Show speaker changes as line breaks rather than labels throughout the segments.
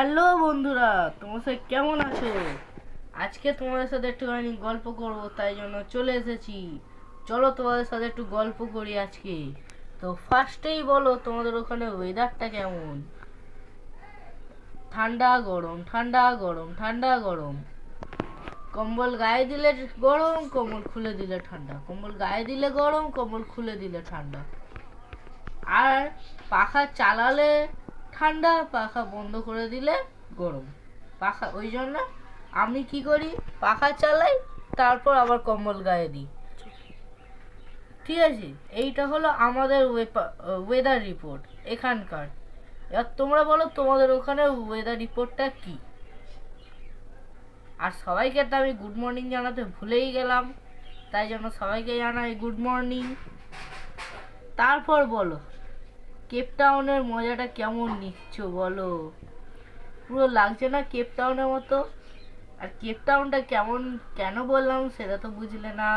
Hello বন্ধুরা, তোমার সাথে কেমন আছো? আজকে তোমাদের সাথে একটুখানি গল্প করব, তাই জন্য চলে এসেছি। চলো তোমাদের সাথে একটু গল্প করি আজকে। তো ফার্স্টেই বলো, তোমাদের ওখানে ওয়েদারটা কেমন? ঠান্ডা, গরম ঠান্ডা গরম ঠান্ডা, গরম। কম্বল গায়ে দিলে গরম, কম্বল খুলে দিলে ঠান্ডা। কম্বল গায়ে দিলে গরম, কম্বল খুলে দিলে ঠান্ডা। আর পাখা চালালে ঠান্ডা, পাখা বন্ধ করে দিলে গরম। পাখা, ওই জন্য আমি কি করি? পাখা চালাই, তারপর আবার কম্বল গায়ে দিই। ঠিক আছে? এইটা হলো আমাদের ওয়েদার রিপোর্ট এখানকার। এবার তোমরা বলো, তোমাদের ওখানে ওয়েদার রিপোর্টটা কি? আর সবাইকে তো আমি গুড মর্নিং জানাতে ভুলেই গেলাম। তাই জন্য সবাইকে জানাই গুড মর্নিং তারপর বলো। কেপটাউনের মজাটা কেমন নিচ্ছ বলো? পুরো লাগছে না কেপটাউনের মতো? আর কেপটাউনটা কেমন, কেন বললাম সেটা তো বুঝলে না।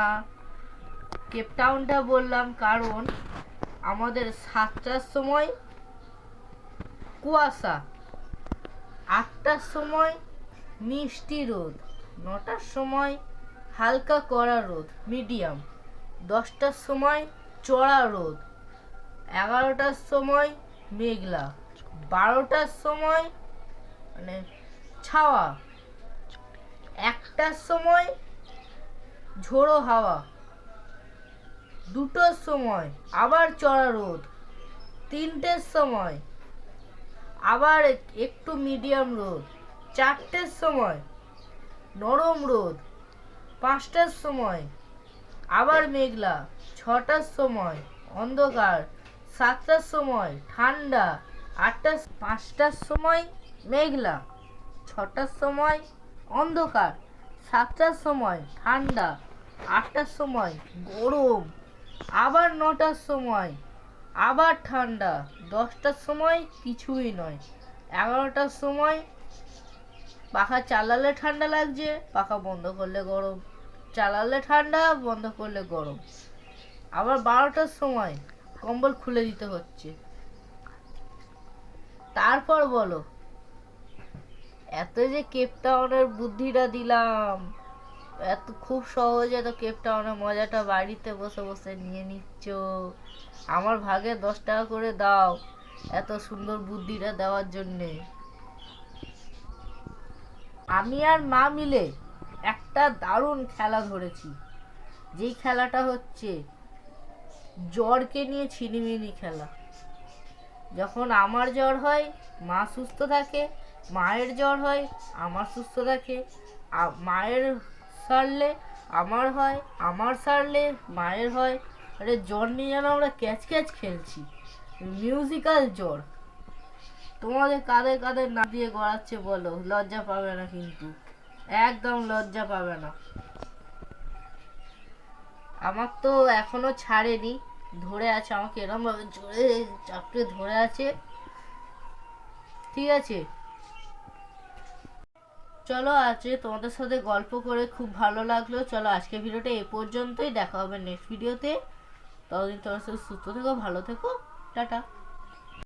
কেপটাউনটা বললাম কারণ আমাদের সাতটার সময় কুয়াশা, আটটার সময় মিষ্টি রোদ, নটার সময় হালকা কড়া রোদ, মিডিয়াম, দশটার সময় চড়া রোদ এগারোটার সময় মেঘলা, বারোটার সময় মানে ছাওয়া, একটার সময় ঝোড়ো হাওয়া, দুটোর সময় আবার চড়া রোদ, তিনটের সময় আবার একটু মিডিয়াম রোদ, চারটের সময় নরম রোদ, পাঁচটার সময় আবার মেঘলা, ছটার সময় অন্ধকার সাতটার সময়, ঠান্ডা আটটা পাঁচটার সময় মেঘলা, ছটার সময় অন্ধকার, সাতটার সময় ঠান্ডা, আটটার সময় গরম, আবার নটার সময় আবার ঠান্ডা, দশটার সময় কিছুই নয়। এগারোটার সময় পাখা চালালে ঠান্ডা লাগছে, পাখা বন্ধ করলে গরম। চালালে ঠান্ডা, বন্ধ করলে গরম। আবার বারোটার সময় কম্বল খুলে দিতে হচ্ছে। তারপর বলো, এত যে কেপটাউনের বুদ্ধিটা দিলাম, এত খুব সহজে তো কেপটাউনের মজাটা বাড়িতে বসে বসে নিয়ে নিচ্ছ। আমার ভাগে দশ টাকা করে দাও, এত সুন্দর বুদ্ধিটা দেওয়ার জন্যে। আমি আর মা মিলে একটা দারুণ খেলা ধরেছি। যেই খেলাটা হচ্ছে জ্বরকে নিয়ে ছিনিমিনি খেলা। যখন আমার জ্বর হয়, মা সুস্থ থাকে, মায়ের জ্বর হয়, আমার সুস্থ থাকে মায়ের সারলে আমার হয়, আমার সারলে মায়ের হয়। আরে জ্বর নিয়ে যেন আমরা ক্যাচ ক্যাচ খেলছি। মিউজিক্যাল জ্বর। তোমাদের কাদের কাদের না দিয়ে গড়াচ্ছে বলো, লজ্জা পাবে না কিন্তু। একদম লজ্জা পাবে না। আমার তো এখনও ছাড়েনি। ধরে আছে আমাকে এরকম ভাবে জোরে চাপড়ে ধরে আছে। ঠিক আছে? চলো আজকে তোমাদের সাথে গল্প করে খুব ভালো লাগল। চলো আজকে ভিডিওটা এ পর্যন্তই। দেখা হবে নেক্সট ভিডিওতে ততদিন তোমার সাথে সুস্থ থেকো, ভালো থেকো। টাটা।